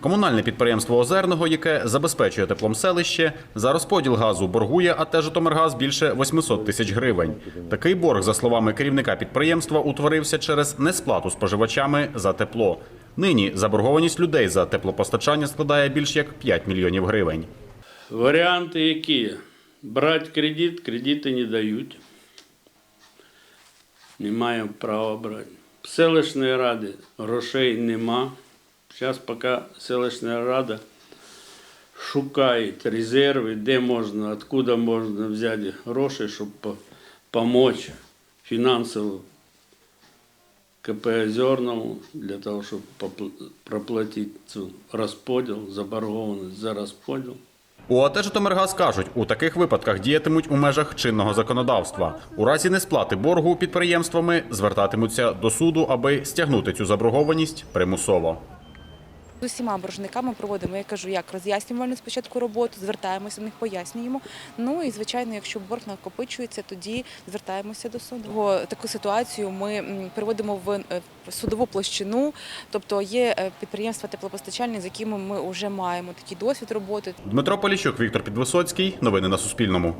Комунальне підприємство Озерного, яке забезпечує теплом селище, за розподіл газу боргує АТ «Житомиргаз» більше 800 тисяч гривень. Такий борг, за словами керівника підприємства, утворився через несплату споживачами за тепло. Нині заборгованість людей за теплопостачання складає більш як 5 мільйонів гривень. Варіанти які? Брати кредит, кредити не дають. Не маємо права брати. Селищної ради грошей нема. Зараз поки селищна рада шукає резерви, де можна, откуда можна взяти гроші, щоб допомогти фінансово КП Озерному для того, щоб проплатити цю розподіл, заборгованість за розподіл. У АТ «Житомиргаз» кажуть, у таких випадках діятимуть у межах чинного законодавства. У разі несплати боргу підприємствами звертатимуться до суду, аби стягнути цю заборгованість примусово. З усіма боржниками проводимо, я кажу, як роз'яснювальну спочатку роботу, звертаємося до них, пояснюємо. Ну і звичайно, якщо борг накопичується, тоді звертаємося до суду. Таку ситуацію ми переводимо в е, судову площину, тобто є е, підприємства теплопостачальні, з якими ми вже маємо такий досвід роботи. Дмитро Поліщук, Віктор Підвисоцький. Новини на Суспільному.